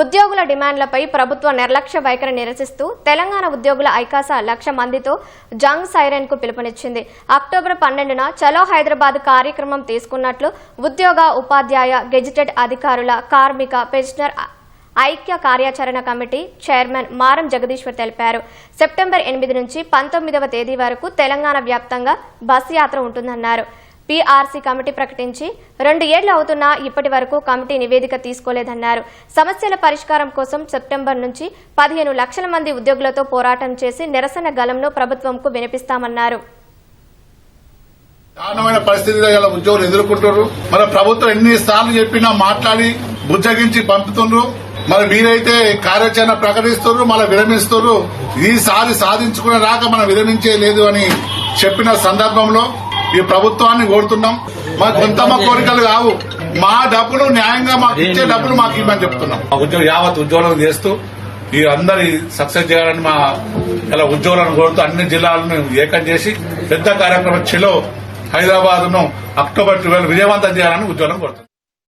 ఉద్యోగుల డిమాండ్లపై ప్రభుత్వ నిర్లక్ష్య వైఖరి నిరసిస్తూ తెలంగాణ ఉద్యోగుల ఐకాస లక్ష మందితో జంగ్ సైరన్కు పిలుపునిచ్చింది. అక్టోబర్ పన్నెండున చలో హైదరాబాద్ కార్యక్రమం తీసుకున్నట్లు ఉద్యోగ ఉపాధ్యాయ గెజిటెడ్ అధికారుల కార్మిక పెన్షనర్ ఐక్య కార్యాచరణ కమిటీ చైర్మన్ మారం జగదీశ్వర్ తెలిపారు. సెప్టెంబర్ ఎనిమిది నుంచి పంతొమ్మిదవ తేదీ వరకు తెలంగాణ వ్యాప్తంగా బస్ యాత్ర ఉంటుందన్నారు. పీఆర్సీ కమిటీ ప్రకటించి రెండు ఏళ్ళు అవుతున్నా ఇప్పటి వరకు కమిటీ నివేదిక తీసుకోలేదన్నారు. సమస్యల పరిష్కారం కోసం సెప్టెంబర్ నుంచి పదిహేను లక్షల మంది ఉద్యోగులతో పోరాటం చేసి నిరసన గలంను ప్రభుత్వంకు వినిపిస్తామన్నారు. దారుణమైన పరిస్థితిలో ఇలా ఉద్యోగులు ఎదుర్కొంటున్నారు. మన ప్రభుత్వం ఎన్ని సార్లు చెప్పినా మాట్లాడి బుజ్జగించి పంపుతుండ్రు. మరి మీరైతే కార్యాచరణ ప్రకటిస్తున్నారు మళ్ళీ విరమిస్తున్నారు. ఈసారి సాధించుకునే రాక మనం విరమించే లేదు అని చెప్పిన సందర్భంలో ఈ ప్రభుత్వాన్ని కోరుతున్నాం. మా కొంతమ కోరికలు కావు. మా డబ్బులు న్యాయంగా మాకు ఇచ్చే డబ్బులు మాకు ఇవ్వమని చెప్తున్నాం. మా ఉద్యోగం యావత్ ఉద్యోగులను చేస్తూ ఈ అందరి సక్సెస్ చేయాలని మా ఇలా ఉద్యోగులను కోరుతూ అన్ని జిల్లాలను ఏకం చేసి పెద్ద కార్యక్రమం చెలో హైదరాబాద్ను అక్టోబర్ ట్వెల్వ్ విజయవంతం చేయాలని ఉద్యోగులను కోరుతున్నాం.